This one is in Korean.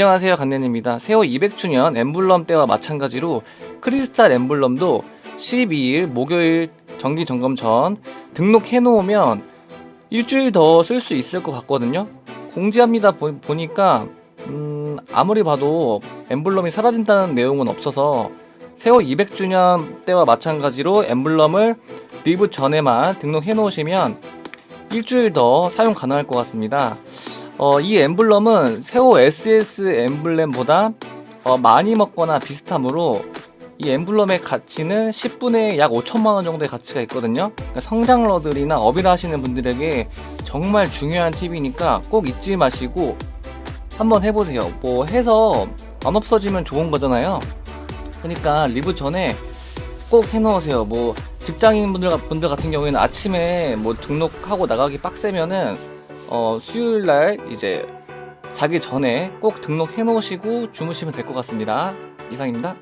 안녕하세요 간nen입니다. 세호 200주년 엠블럼 때와 마찬가지로 크리스탈 엠블럼도 12일 목요일 정기 점검 전 등록해 놓으면 일주일 더 쓸 수 있을 것 같거든요. 공지합니다 보, 보니까 음, 아무리 봐도 엠블럼이 사라진다는 내용은 없어서 세호 200주년 때와 마찬가지로 엠블럼을 리브 전에만 등록해 놓으시면 일주일 더 사용 가능할 것 같습니다. 어, 이 엠블럼은 세호 SS 엠블렘보다 어, 많이 먹거나 비슷하므로 이 엠블럼의 가치는 10분에 약 5천만 원 정도의 가치가 있거든요. 그러니까 성장러들이나 업일 하시는 분들에게 정말 중요한 팁이니까 꼭 잊지 마시고 한번 해보세요. 뭐 해서 안 없어지면 좋은 거잖아요. 그러니까 리브 전에 꼭 해놓으세요. 뭐 직장인 분들 같은 경우에는 아침에 뭐 등록하고 나가기 빡세면은 어, 수요일 날 이제 자기 전에 꼭 등록해 놓으시고 주무시면 될 것 같습니다. 이상입니다.